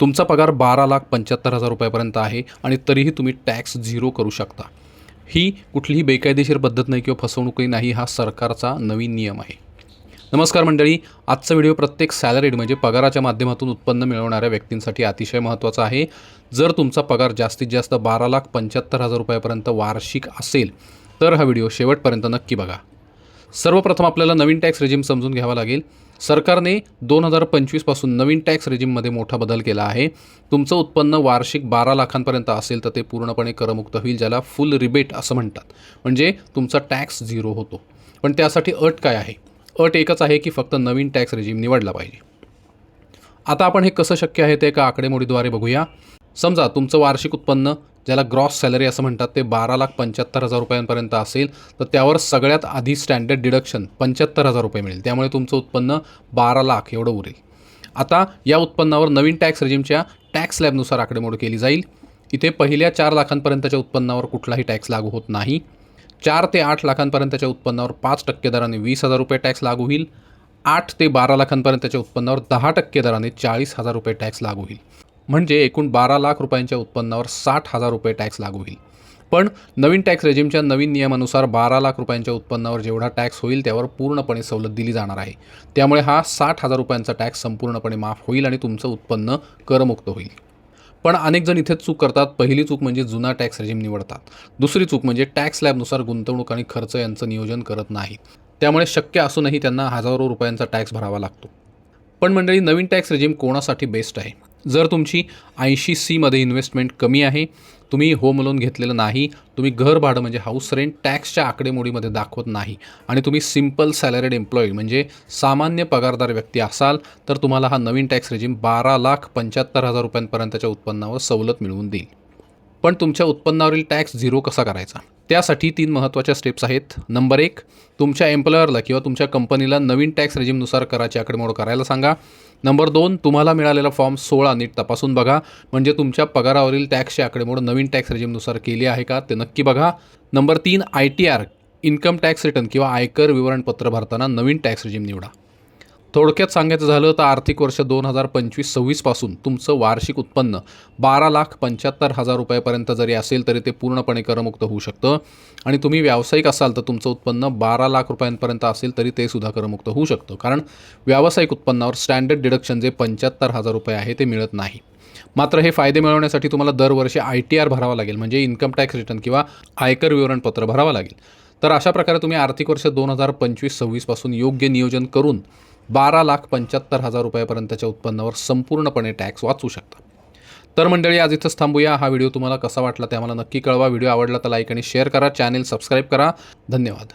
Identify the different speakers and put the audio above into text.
Speaker 1: तुमचा पगार बारा लाख पंच्याहत्तर हजार रुपयापर्यंत आहे आणि तरीही तुम्ही टॅक्स झिरो करू शकता. ही कुठलीही बेकायदेशीर पद्धत नाही किंवा फसवणूकही नाही हा सरकारचा नवीन नियम आहे. नमस्कार मंडळी आजचा व्हिडिओ प्रत्येक सॅलरीड म्हणजे पगाराच्या माध्यमातून उत्पन्न मिळवणाऱ्या व्यक्तींसाठी अतिशय महत्त्वाचा आहे. जर तुमचा पगार जास्तीत जास्त बारा लाख पंच्याहत्तर हजार रुपयापर्यंत वार्षिक असेल तर हा व्हिडिओ शेवटपर्यंत नक्की बघा. सर्वप्रथम आपल्याला नवीन टॅक्स रेजिम समजून घ्यावा लागेल. सरकारने दोन हजार पंचवीसपासून नवीन टॅक्स रेजिममध्ये मोठा बदल केला आहे. तुमचं उत्पन्न वार्षिक बारा लाखांपर्यंत असेल तर ते पूर्णपणे करमुक्त होईल ज्याला फुल रिबेट असं म्हणतात. म्हणजे तुमचा टॅक्स झिरो होतो. पण त्यासाठी अट काय आहे? अट एकच आहे की फक्त नवीन टॅक्स रेजिम निवडला पाहिजे. आता आपण हे कसं शक्य आहे ते एका आकडेमोडीद्वारे बघूया. समजा तुमचं वार्षिक उत्पन्न ज्याला ग्रॉस सॅलरी असं म्हणतात ते बारा लाख पंच्याहत्तर हजार रुपयांपर्यंत असेल तर त्यावर सगळ्यात आधी स्टँडर्ड डिडक्शन पंच्याहत्तर हजार रुपये मिळेल. त्यामुळे तुमचं उत्पन्न बारा लाख एवढं उरेल. आता या उत्पन्नावर नवीन टॅक्स रेजिमच्या टॅक्स स्लॅबनुसार आकडेमोड केली जाईल. इथे पहिल्या चार लाखांपर्यंतच्या उत्पन्नावर कुठलाही टॅक्स लागू होत नाही. चार ते आठ लाखांपर्यंतच्या उत्पन्नावर पाच टक्के दराने वीस हजार रुपये टॅक्स लागू होईल. आठ ते बारा लाखांपर्यंतच्या उत्पन्नावर दहा टक्के दराने चाळीस हजार रुपये टॅक्स लागू होईल. म्हणजे एकूण बारा लाख रुपयांच्या उत्पन्नावर साठ हजार रुपये टॅक्स लागू होईल. पण नवीन टॅक्स रेजिमच्या नवीन नियमानुसार बारा लाख रुपयांच्या उत्पन्नावर जेवढा टॅक्स होईल त्यावर पूर्णपणे सवलत दिली जाणार आहे. त्यामुळे हा साठ हजार रुपयांचा टॅक्स संपूर्णपणे माफ होईल आणि तुमचं उत्पन्न करमुक्त होईल. पण अनेक जण इथे चूक करतात. पहिली चूक म्हणजे जुना टॅक्स रेजिम निवडतात. दुसरी चूक म्हणजे टॅक्स स्लॅबनुसार गुंतवणूक आणि खर्च यांचं नियोजन करत नाहीत. त्यामुळे शक्य असूनही त्यांना हजारो रुपयांचा टॅक्स भरावा लागतो. पण मंडळी नवीन टॅक्स रेजिम कोणासाठी बेस्ट आहे? जर तुमची ऐंशी सीमध्ये इन्व्हेस्टमेंट कमी आहे तुम्ही होम लोन घेतलेलं नाही तुम्ही घर भाडं म्हणजे हाऊस रेंट टॅक्सच्या आकडेमोडीमध्ये दाखवत नाही आणि तुम्ही सिंपल सॅलरीड एम्प्लॉई म्हणजे सामान्य पगारदार व्यक्ती असाल तर तुम्हाला हा नवीन टॅक्स रेजिम बारा लाख पंच्याहत्तर हजार रुपयांपर्यंतच्या उत्पन्नावर सवलत मिळवून देईल. पण तुमच्या उत्पन्नावरील टॅक्स झिरो कसा करायचा? त्यासाठी तीन महत्त्वाच्या स्टेप्स आहेत. नंबर एक तुमच्या एम्प्लॉयरला किंवा तुमच्या कंपनीला नवीन टॅक्स रेजिमनुसार कराची आकडेमोड करायला सांगा. नंबर दोन तुम्हाला मिळालेला फॉर्म सोळा नीट तपासून बघा. म्हणजे तुमच्या पगारावरील टॅक्सची आकडेमोड नवीन टॅक्स रेजिमनुसार केली आहे का ते नक्की बघा. नंबर तीन I T R income tax return किंवा आयकर विवरणपत्र भरताना नवीन टॅक्स रेजिम निवडा. थोडक्यात सांगायचं झालं तर आर्थिक वर्ष दोन हजार पंचवीस सव्वीसपासून तुमचं वार्षिक उत्पन्न बारा लाख पंच्याहत्तर हजार रुपयापर्यंत जरी असेल तरी ते पूर्णपणे करमुक्त होऊ शकतं. आणि तुम्ही व्यावसायिक असाल तर तुमचं उत्पन्न बारा लाख रुपयांपर्यंत असेल तरी ते सुद्धा करमुक्त होऊ शकतं. कारण व्यावसायिक उत्पन्नावर स्टँडर्ड डिडक्शन जे पंच्याहत्तर हजार रुपये आहे ते मिळत नाही. मात्र हे फायदे मिळवण्यासाठी तुम्हाला दरवर्षी आय टी आर भरावा लागेल म्हणजे इन्कम टॅक्स रिटर्न किंवा आयकर विवरणपत्र भरावं लागेल. तर अशा प्रकारे तुम्ही आर्थिक वर्ष दोन हजार पंचवीस सव्वीसपासून योग्य नियोजन करून बारा लाख पंच्याहत्तर हजार रुपयापर्यंतच्या उत्पन्नावर संपूर्णपणे टॅक्स वाचू शकता. तर मंडळी आज इथंच थांबूया. हा व्हिडिओ तुम्हाला कसा वाटला ते आम्हाला नक्की कळवा. व्हिडिओ आवडला तर लाईक आणि शेअर करा. चॅनेल सबस्क्राईब करा. धन्यवाद.